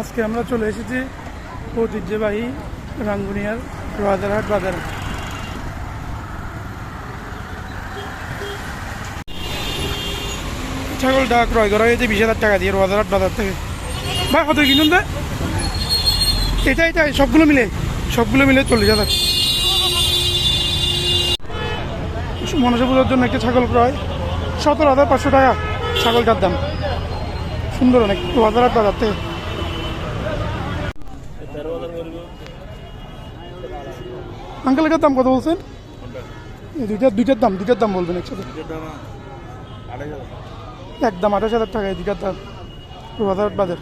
আজকে আমরা চলে এসেছি ঐতিহ্যবাহী রাঙ্গুনিয়ার রাজারহাট বাজারে। ছাগলটা ক্রয় করা হয়েছে বিশ হাজার টাকা দিয়ে রাজারহাট বাজার থেকে। ভাই কত কিনুন দা এটা এটা, সবগুলো মিলে সবগুলো মিলে চল্লিশ হাজার। মনসা পুজোর জন্য একটা ছাগল ক্রয়। সতেরো হাজার পাঁচশো টাকা ছাগলটার দাম। সুন্দর অনেক, রাজারহাট বাজার থেকে। আঙ্কেল এটার দাম কত বলছেন? এই দুইটার দুইটার দাম দুইটার দাম বলবেন একসাথে। একদম আঠাশ হাজার টাকা এই দুইটার দাম। রাজারহাট বাজার।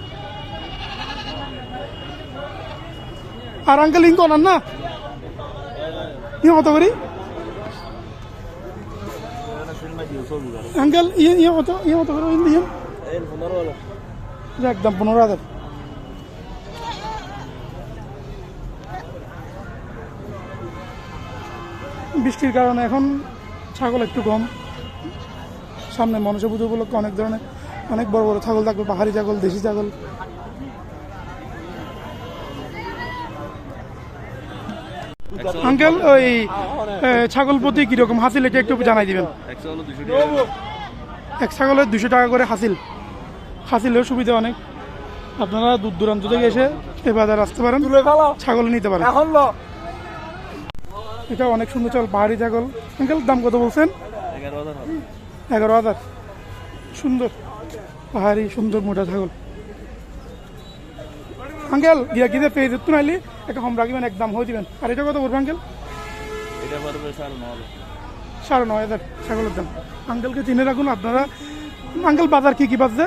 আর আঙ্কেল ইঙ্ক অনার না? ইয়ে কত করি? আঙ্কেল ইয়ে ইয়ে কত ইয়ে কত করে একদম পনেরো হাজার। বৃষ্টির কারণে এখন ছাগল একটু কম। সামনে মনসা পুজো উপলক্ষে অনেক ধরনের অনেক বড় বড় ছাগল থাকবে পাহাড়ি ছাগল দেশি ছাগল। আঙ্কেল ওই ছাগল প্রতি কীরকম হাসিল এটা একটু জানাই দিবেন? এক ছাগলের দুশো টাকা করে হাসিল। হাসিলেও সুবিধা অনেক। আপনারা দূর দূরান্ত থেকে এসে এ বাজার আসতে পারেন। ছাগল নিতে পারেন। এটা অনেক সুন্দর ছাগল পাহাড়ি ছাগল। আঙ্কেল দাম কত বলছেন? এগারো হাজার। সুন্দর পাহাড়ি সুন্দর মোটা ছাগল। আঙ্কেল গিয়া গিয়ে পেয়ে যেত নাইলে একটা হম রাখবেন একদম হয়ে দিবেন। আর এটা কত বলব আঙ্কেল? এটা ন সাড়ে নয় হাজার ছাগলের দাম। আঙ্কেলকে চিনে রাখুন আপনারা আঙ্কেল বাজার কি কি বাজছে?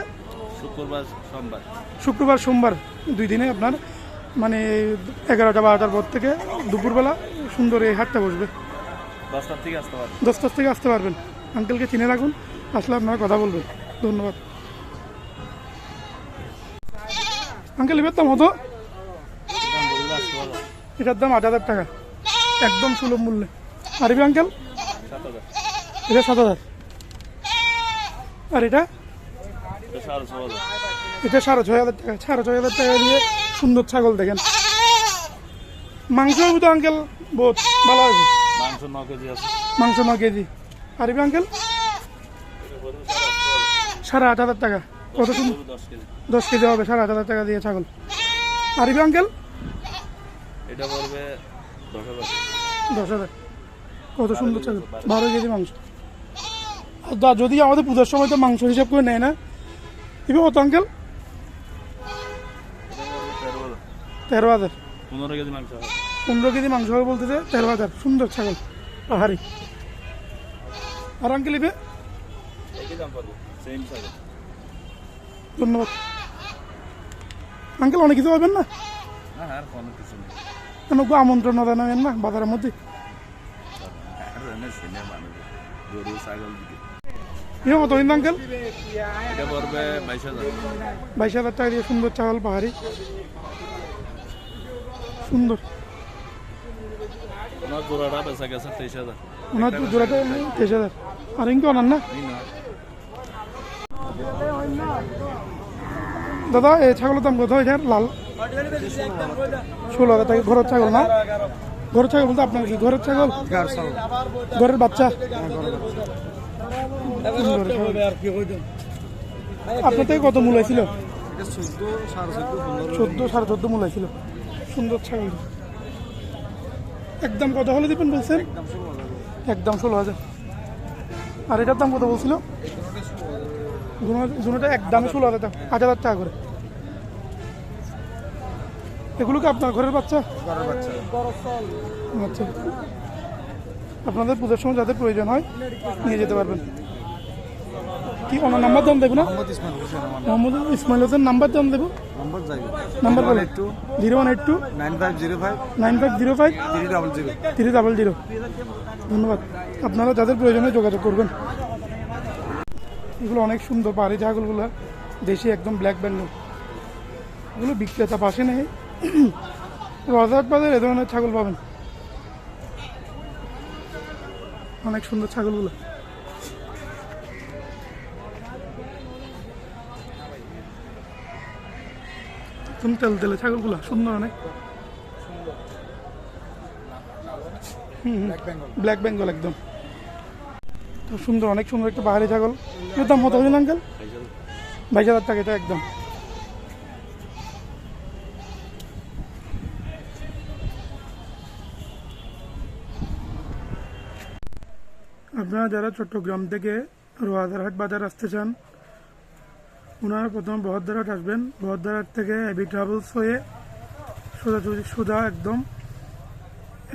শুক্রবার সোমবার। শুক্রবার সোমবার দুই দিনে আপনার মানে এগারোটা বারোটার পর থেকে দুপুরবেলা সুন্দর এই হাটটা বসবে। দশটার থেকে আসতে পারবে দশটার থেকে আসতে পারবেন। আঙ্কেলকে চিনে রাখুন আসলে আপনারা কথা বলবেন। ধন্যবাদ। আঙ্কেল এবার দাম হতো এটার দাম আট হাজার টাকা। একদম সুলভ মূল্যে। আরবি আঙ্কেল? এটা সাত হাজার। আর এটা? এটা সাড়ে ছয় হাজার টাকা। সাড়ে ছয় হাজার টাকা দিয়ে সুন্দর ছাগল দেখেন। মাংস তো আঙ্কেল? বহুত ভালো হবে মাংস ন কেজি আছে। মাংস ন কেজি। আরবি আঙ্কেল? সাড়ে আট হাজার টাকা। কত সুন্দর দশ কেজি হবে সাড়ে আট হাজার টাকা দিয়ে ছাগল। আরবি আঙ্কেল? এটা পড়বে দশ হাজার। কত সুন্দর ছাগল। বারো কেজি মাংস। দা- যদি আমাদের পূজার সময় তো মাংস হিসাব করে নেয় না এবার কত আঙ্কেল? তেরো হাজার। পনেরো কেজি মাংস পনেরো কেজি মাংস হবে বলতেছে তেরো হাজার সুন্দর ছাগল পাহাড়ি। আর আঙ্কেল ইবে ধন্যবাদ। আঙ্কেল অনেক কিছু পাবেন না? কোনো আমাকে আমন্ত্রণ জানাবেন না বাজারের মধ্যে? ইয়ে কত কিন্তু আঙ্কেল বাইশ হাজার টাকা দিয়ে সুন্দর ছাগল পাহাড়ি। সুন্দর। ওনার জোড়াটা তেইশ হাজার। আর ইনকে ওনার না? দাদা, এই ছাগলের দাম কত এটার লাল। ষোলো হাজার ঘরের ছাগল না? ঘরের ছাগল বলতে আপনার কি ঘরের ছাগল? ঘরের বাচ্চা? আপনার থেকে কত মূল ছিল চোদ্দ সাড়ে চোদ্দ মূল ছিল সুন্দর ছাগল। একদম কত হলে দিবেন বলছেন? একদম ষোলো হাজার আর এটার দাম কত বলছিল? জুনোটা একদম ষোলো হাজার দাম আট হাজার টাকা করে। এগুলো কি আপনার ঘরের বাচ্চা। আচ্ছা। আপনাদের পুজোর সময় যাদের প্রয়োজন হয় নিয়ে যেতে পারবেন। কি ওনার নাম্বার দাম দেবো না মোহাম্মদ ইসমাইল হোসেন নাম্বার দাম দেবো নম্বর বলে zero one eight two nine five zero five nine five zero five three double zero three double zero ধন্যবাদ। আপনারা যাদের প্রয়োজনে যোগাযোগ করবেন। এগুলো অনেক সুন্দর পাহাড়ি ছাগলগুলো দেশি একদম ব্ল্যাক বেঙ্গল এগুলো বিক্রেতা পাশে নেই। বাজার বাজার এ ধরনের ছাগল পাবেন। অনেক সুন্দর ছাগলগুলো। একদম তেল তেলে ছাগলগুলো সুন্দর অনেক। ব্ল্যাক বেঙ্গল একদম। তো সুন্দর অনেক সুন্দর একটা পাহাড়ি ছাগল। এর দাম কত হয়েছিল আঙ্কেল বাইশ হাজার টাকা এটা একদম। আপনারা যারা চট্টগ্রাম থেকে রোয়াদারহাট বাজার আসতে চান ওনারা প্রথম বহদ্দারহাট আসবেন। বহদ্দারহাট থেকে এবি ট্রাভেলস হয়ে সোজাসুজি সোজা একদম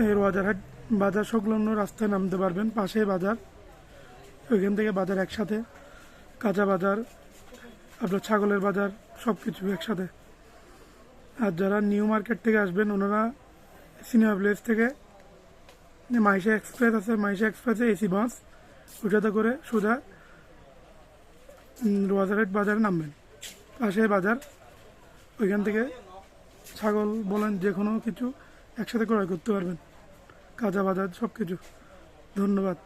এই রোয়াদারহাট বাজার সংলগ্ন রাস্তায় নামতে পারবেন, পাশে বাজার। ওইখান থেকে বাজার একসাথে, কাঁচা বাজার, আপনার ছাগলের বাজার সব কিছু একসাথে। আর যারা নিউ মার্কেট থেকে আসবেন, ওনারা সিনেমা প্লেস থেকে মাইশা এক্সপ্রেস আছে, মাইশা এক্সপ্রেসে এসি বাস ওটাতে করে সোজা রোয়াজারেট বাজারে নামবেন। পাশে বাজার, ওইখান থেকে ছাগল বলেন যে কোনো কিছু একসাথে ক্রয় করতে পারবেন। কাঁচা বাজার সব কিছু ধন্যবাদ।